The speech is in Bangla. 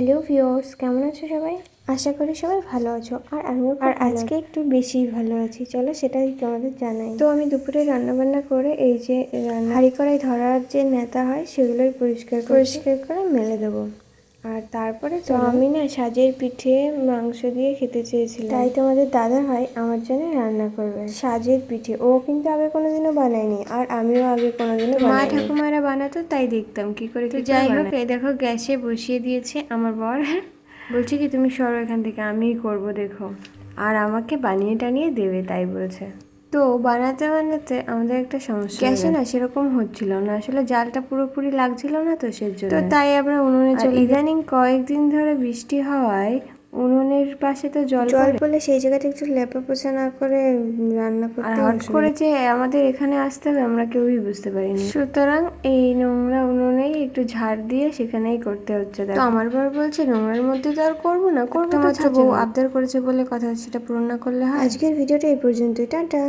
হ্যালো ভিওস কেমন আছো সবাই? আশা করি সবাই ভালো আছো। আর আমিও আর আজকে একটু বেশি ভালো আছি। চলো সেটাই তোমাদের জানাই। তো আমি দুপুরে রান্নাবান্না করে এই যে হাড়ি হাঁড়ি কড়াই ধরার যে নেতা হয় সেগুলোই পরিষ্কার পরিষ্কার করে মেলে দেবো। আর তারপরে তো আমি না সাজের পিঠে মাংস দিয়ে খেতে চেয়েছিলাম। তাই তোমাদের দাদা ভাই আমার জন্য রান্না করবে। সাজের পিঠে। ও কিন্তু আগে কোনোদিনও বানায়নি আর আমিও আগে কোনোদিনও মা ঠাকুমারা বানাতো তাই দেখতাম কি করে তো যাই হোক এই দেখো গ্যাসে বসিয়ে দিয়েছে আমার বর। বলছে কি তুমি সরো এখান থেকে আমিই করব দেখো। আর আমাকে বানিয়ে টানিয়ে দেবে তাই বলছে। তো বানাতে বানাতে আমাদের একটা সমস্যা গ্যাসে না সেরকম হচ্ছিল না আসলে জালটা পুরোপুরি লাগছিল না তো সেজন্য। তো তাই আমরা উনুনে চলে ইদানিং কয়েকদিন ধরে বৃষ্টি হওয়ায় উনুনের পাশে তো জল জল পড়লে সেই জায়গাটা একটু লেপা পোছা না করে রান্না করতে হট করে যে আমাদের এখানে আসতে হবে আমরা কেউই বুঝতে পারিনি। সুতরাং এই নোংরা উনুনেই একটু ঝাড় দিয়ে সেখানেই করতে হচ্ছে। তো আমার বর বলছে নোংরার মধ্যে তো আর করব না করব আবদার করেছে বলে কথা সেটা পূরণ না করলে হয়। আজকের ভিডিওটা এই পর্যন্তই টাটা।